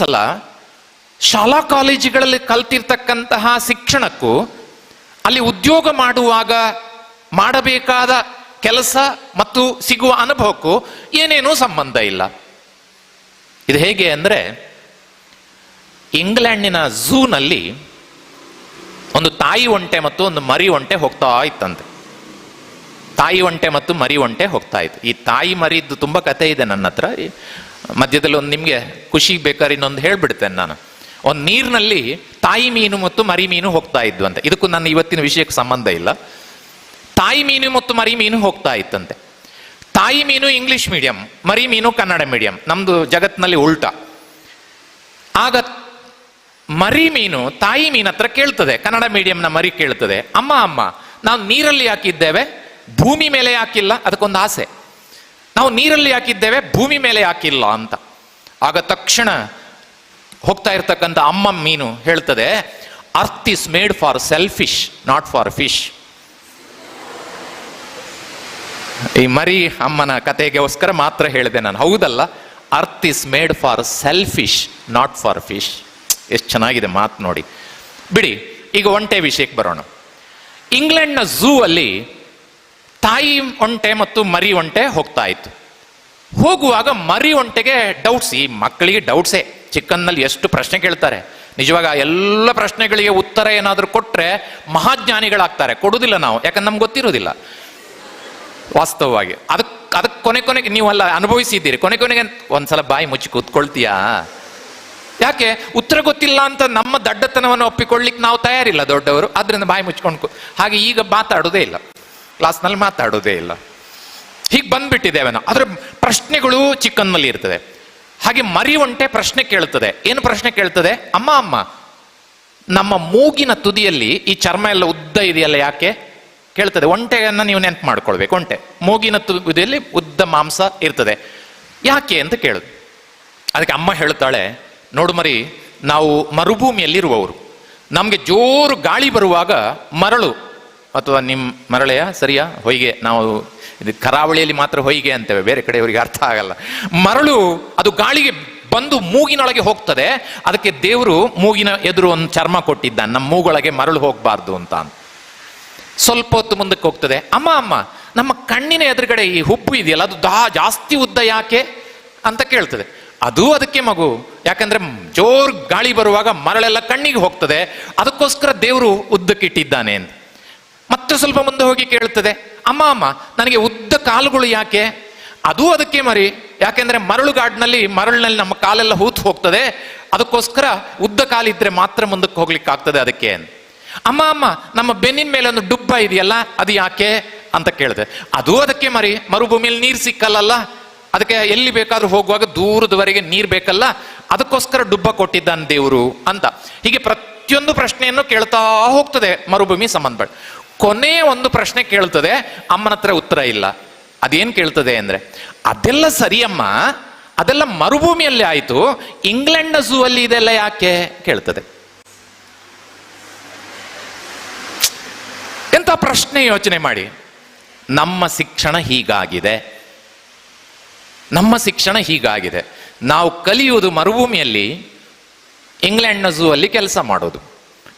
ಸಲ ಶಾಲಾ ಕಾಲೇಜುಗಳಲ್ಲಿ ಕಲ್ತಿರ್ತಕ್ಕಂತಹ ಶಿಕ್ಷಣಕ್ಕೂ ಅಲ್ಲಿ ಉದ್ಯೋಗ ಮಾಡುವಾಗ ಮಾಡಬೇಕಾದ ಕೆಲಸ ಮತ್ತು ಸಿಗುವ ಅನುಭವಕ್ಕೂ ಏನೇನೂ ಸಂಬಂಧ ಇಲ್ಲ. ಇದು ಹೇಗೆ ಅಂದರೆ, ಇಂಗ್ಲೆಂಡಿನ ಝೂನಲ್ಲಿ ಒಂದು ತಾಯಿ ಒಂಟೆ ಮತ್ತು ಒಂದು ಮರಿ ಒಂಟೆ ಹೋಗ್ತಾ ಇತ್ತಂತೆ. ತಾಯಿ ಒಂಟೆ ಮತ್ತು ಮರಿ ಒಂಟೆ ಹೋಗ್ತಾ ಇತ್ತು. ಈ ತಾಯಿ ಮರಿದ್ದು ತುಂಬ ಕತೆ ಇದೆ ನನ್ನ ಹತ್ರ. ಮಧ್ಯದಲ್ಲಿ ಒಂದು ನಿಮಗೆ ಖುಷಿ ಬೇಕಾದ್ರೆ ಇನ್ನೊಂದು ಹೇಳ್ಬಿಡ್ತೇನೆ ನಾನು. ಒಂದು ನೀರಿನಲ್ಲಿ ತಾಯಿ ಮೀನು ಮತ್ತು ಮರಿ ಮೀನು ಹೋಗ್ತಾ ಇದ್ವು ಅಂತ. ಇದಕ್ಕೂ ನನ್ನ ಇವತ್ತಿನ ವಿಷಯಕ್ಕೆ ಸಂಬಂಧ ಇಲ್ಲ. ತಾಯಿ ಮೀನು ಮತ್ತು ಮರಿ ಮೀನು ಹೋಗ್ತಾ ಇತ್ತಂತೆ. ತಾಯಿ ಮೀನು ಇಂಗ್ಲಿಷ್ ಮೀಡಿಯಂ, ಮರಿ ಮೀನು ಕನ್ನಡ ಮೀಡಿಯಂ, ನಮ್ದು ಜಗತ್ತಿನಲ್ಲಿ ಉಲ್ಟಾ. ಆಗ ಮರಿ ಮೀನು ತಾಯಿ ಮೀನು ಹತ್ರ ಕೇಳ್ತದೆ. ಕನ್ನಡ ಮೀಡಿಯಂನ ಮರಿ ಕೇಳ್ತದೆ. ಅಮ್ಮ ಅಮ್ಮ, ನಾವು ನೀರಲ್ಲಿ ಹಾಕಿದ್ದೇವೆ ಭೂಮಿ ಮೇಲೆ ಹಾಕಿಲ್ಲ, ಅದಕ್ಕೊಂದು ಆಸೆ. ನಾವು ನೀರಲ್ಲಿ ಹಾಕಿದ್ದೇವೆ, ಭೂಮಿ ಮೇಲೆ ಹಾಕಿಲ್ಲ ಅಂತ. ಆಗ ತಕ್ಷಣ ಹೋಗ್ತಾ ಇರ್ತಕ್ಕಂಥ ಅಮ್ಮ ಮೀನು ಹೇಳ್ತದೆ earth is made for selfish not for fish ಈ ಮರಿ ಅಮ್ಮನ ಕತೆಗೋಸ್ಕರ ಮಾತ್ರ ಹೇಳಿದೆ ನಾನು. ಹೌದಲ್ಲ? Earth is made for selfish not for fish ಎಷ್ಟು ಚೆನ್ನಾಗಿದೆ ಮಾತು ನೋಡಿ. ಬಿಡಿ, ಈಗ ಒಂಟೆ ವಿಷಯಕ್ಕೆ ಬರೋಣ. ಇಂಗ್ಲೆಂಡ್ನ ಝೂ ಅಲ್ಲಿ ತಾಯಿ ಒಂಟೆ ಮತ್ತು ಮರಿ ಒಂಟೆ ಹೋಗ್ತಾ ಇತ್ತು. ಹೋಗುವಾಗ ಮರಿ ಒಂಟೆಗೆ ಡೌಟ್ಸ್ ಈ ಮಕ್ಕಳಿಗೆ ಡೌಟ್ಸೇ ಚಿಕ್ಕನ್ನಲ್ಲಿ ಎಷ್ಟು ಪ್ರಶ್ನೆ ಕೇಳ್ತಾರೆ. ನಿಜವಾಗ ಎಲ್ಲ ಪ್ರಶ್ನೆಗಳಿಗೆ ಉತ್ತರ ಏನಾದರೂ ಕೊಟ್ಟರೆ ಮಹಾಜ್ಞಾನಿಗಳಾಗ್ತಾರೆ. ಕೊಡುವುದಿಲ್ಲ ನಾವು, ಯಾಕಂದ್ರೆ ನಮ್ಗೆ ಗೊತ್ತಿರೋದಿಲ್ಲ ವಾಸ್ತವವಾಗಿ. ಅದಕ್ಕೆ ಅದಕ್ಕೆ ಕೊನೆ ಕೊನೆಗೆ ನೀವೆಲ್ಲ ಅನುಭವಿಸಿದ್ದೀರಿ. ಕೊನೆ ಕೊನೆಗೆ ಒಂದ್ಸಲ ಬಾಯಿ ಮುಚ್ಚಿ ಕೂತ್ಕೊಳ್ತೀಯಾ? ಯಾಕೆ? ಉತ್ತರ ಗೊತ್ತಿಲ್ಲ ಅಂತ ನಮ್ಮ ದಡ್ಡತನವನ್ನು ಒಪ್ಪಿಕೊಳ್ಳಿಕ್ಕೆ ನಾವು ತಯಾರಿಲ್ಲ ದೊಡ್ಡವರು. ಅದರಿಂದ ಬಾಯಿ ಮುಚ್ಕೊಂಡು ಹಾಗೆ ಈಗ ಮಾತಾಡೋದೇ ಇಲ್ಲ. ಕ್ಲಾಸ್ನಲ್ಲಿ ಮಾತಾಡೋದೇ ಇಲ್ಲ. ಹೀಗೆ ಬಂದ್ಬಿಟ್ಟಿದ್ದೇವೆ ನಾವು ಅದರ ಪ್ರಶ್ನೆಗಳು ಚಿಕ್ಕನ್ನಲ್ಲಿ ಇರ್ತದೆ. ಹಾಗೆ ಮರಿ ಒಂಟೆ ಪ್ರಶ್ನೆ ಕೇಳ್ತದೆ ಏನು ಪ್ರಶ್ನೆ ಕೇಳ್ತದೆ ಅಮ್ಮ ಅಮ್ಮ, ನಮ್ಮ ಮೂಗಿನ ತುದಿಯಲ್ಲಿ ಈ ಚರ್ಮ ಎಲ್ಲ ಉದ್ದ ಇದೆಯಲ್ಲ ಯಾಕೆ? ಕೇಳ್ತದೆ ಒಂಟೆಯನ್ನು ನೀವು ನೆನ್ಪು ಮಾಡ್ಕೊಳ್ಬೇಕು. ಒಂಟೆ. ಮೂಗಿನ ತುದಿಯಲ್ಲಿ ಉದ್ದ ಮಾಂಸ ಇರ್ತದೆ. ಯಾಕೆ ಅಂತ ಕೇಳುದು. ಅದಕ್ಕೆ ಅಮ್ಮ ಹೇಳ್ತಾಳೆ, ನೋಡು ಮರಿ, ನಾವು ಮರುಭೂಮಿಯಲ್ಲಿರುವವರು. ನಮಗೆ ಜೋರು ಗಾಳಿ ಬರುವಾಗ ಮರಳು ಅಥವಾ ನಿಮ್ಮ ಮರಳೆಯ ಸರಿಯಾ? ಹೊಯ್ಗೆ. ನಾವು ಇದು ಕರಾವಳಿಯಲ್ಲಿ ಮಾತ್ರ ಹೊಯ್ಗೆ ಅಂತೇವೆ. ಬೇರೆ ಕಡೆಯವರಿಗೆ ಅರ್ಥ ಆಗಲ್ಲ. ಮರಳು ಅದು ಗಾಳಿಗೆ ಬಂದು ಮೂಗಿನೊಳಗೆ ಹೋಗ್ತದೆ. ಅದಕ್ಕೆ ದೇವರು ಮೂಗಿನ ಎದುರು ಒಂದು ಚರ್ಮ ಕೊಟ್ಟಿದ್ದಾನೆ. ನಮ್ಮ ಮೂಗೊಳಗೆ ಮರಳು ಹೋಗಬಾರ್ದು ಅಂತ ಸ್ವಲ್ಪ ಹೊತ್ತು ಮುಂದಕ್ಕೆ ಹೋಗ್ತದೆ. ಅಮ್ಮ ಅಮ್ಮ, ನಮ್ಮ ಕಣ್ಣಿನ ಎದುರುಗಡೆ ಈ ಹುಬ್ಬು ಇದೆಯಲ್ಲ? ಅದು ದಾ, ಜಾಸ್ತಿ ಉದ್ದ ಯಾಕೆ ಅಂತ ಕೇಳ್ತದೆ. ಅದು ಅದಕ್ಕೆ ಮಗು. ಯಾಕಂದ್ರೆ ಜೋರ್ ಗಾಳಿ ಬರುವಾಗ ಮರಳೆಲ್ಲ ಕಣ್ಣಿಗೆ ಹೋಗ್ತದೆ. ಅದಕ್ಕೋಸ್ಕರ ದೇವರು ಉದ್ದಕ್ಕಿಟ್ಟಿದ್ದಾನೆ ಅಂತ. ಮತ್ತೆ ಸ್ವಲ್ಪ ಮುಂದೆ ಹೋಗಿ ಕೇಳುತ್ತದೆ, ಅಮ್ಮ ಅಮ್ಮ, ನನಗೆ ಉದ್ದ ಕಾಲುಗಳು ಯಾಕೆ? ಅದು ಅದಕ್ಕೆ ಮರಿ, ಯಾಕೆಂದ್ರೆ ಮರಳುಗಾಡಿನಲ್ಲಿ, ಮರಳಿನಲ್ಲಿ ನಮ್ಮ ಕಾಲೆಲ್ಲ ಹೂತು ಹೋಗ್ತದೆ. ಅದಕ್ಕೋಸ್ಕರ ಉದ್ದ ಕಾಲಿದ್ರೆ ಮಾತ್ರ ಮುಂದಕ್ಕೆ ಹೋಗ್ಲಿಕ್ಕೆ ಆಗ್ತದೆ ಅದಕ್ಕೆ. ಅಮ್ಮ ಅಮ್ಮ, ನಮ್ಮ ಬೆನ್ನಿನ ಮೇಲೆ ಒಂದು ಡುಬ್ಬ ಇದೆಯಲ್ಲ, ಅದು ಯಾಕೆ? ಅಂತ ಕೇಳಿದೆ ಅದು ಅದಕ್ಕೆ ಮರಿ, ಮರುಭೂಮಿಯಲ್ಲಿ ನೀರು ಸಿಕ್ಕಲ್ಲಲ್ಲ? ಅದಕ್ಕೆ ಎಲ್ಲಿ ಬೇಕಾದ್ರೂ ಹೋಗುವಾಗ ದೂರದವರೆಗೆ ನೀರು ಬೇಕಲ್ಲ? ಅದಕ್ಕೋಸ್ಕರ ಡುಬ್ಬ ಕೊಟ್ಟಿದ್ದಾನೆ ದೇವರು, ಅಂತ. ಹೀಗೆ ಪ್ರತಿಯೊಂದು ಪ್ರಶ್ನೆಯನ್ನು ಕೇಳ್ತಾ ಹೋಗ್ತದೆ, ಮರುಭೂಮಿ ಸಂಬಂಧಪಟ್ಟ ಕೊನೆಯ ಒಂದು ಪ್ರಶ್ನೆ ಕೇಳ್ತದೆ, ಅಮ್ಮನ ಹತ್ರ ಉತ್ತರ ಇಲ್ಲ. ಅದೇನ್ ಕೇಳ್ತದೆ ಅಂದ್ರೆ, ಅದೆಲ್ಲ ಸರಿಯಮ್ಮ, ಅದೆಲ್ಲ ಮರುಭೂಮಿಯಲ್ಲಿ ಆಯಿತು ಇಂಗ್ಲೆಂಡ್ನ ಝೂ ಅಲ್ಲಿ ಇದೆಲ್ಲ ಯಾಕೆ ಕೇಳ್ತದೆ. ಎಂತ ಪ್ರಶ್ನೆ ಯೋಚನೆ ಮಾಡಿ. ನಮ್ಮ ಶಿಕ್ಷಣ ಹೀಗಾಗಿದೆ. ನಮ್ಮ ಶಿಕ್ಷಣ ಹೀಗಾಗಿದೆ. ನಾವು ಕಲಿಯುವುದು ಮರುಭೂಮಿಯಲ್ಲಿ ಇಂಗ್ಲೆಂಡ್ನ ಝೂ ಅಲ್ಲಿ ಕೆಲಸ ಮಾಡೋದು.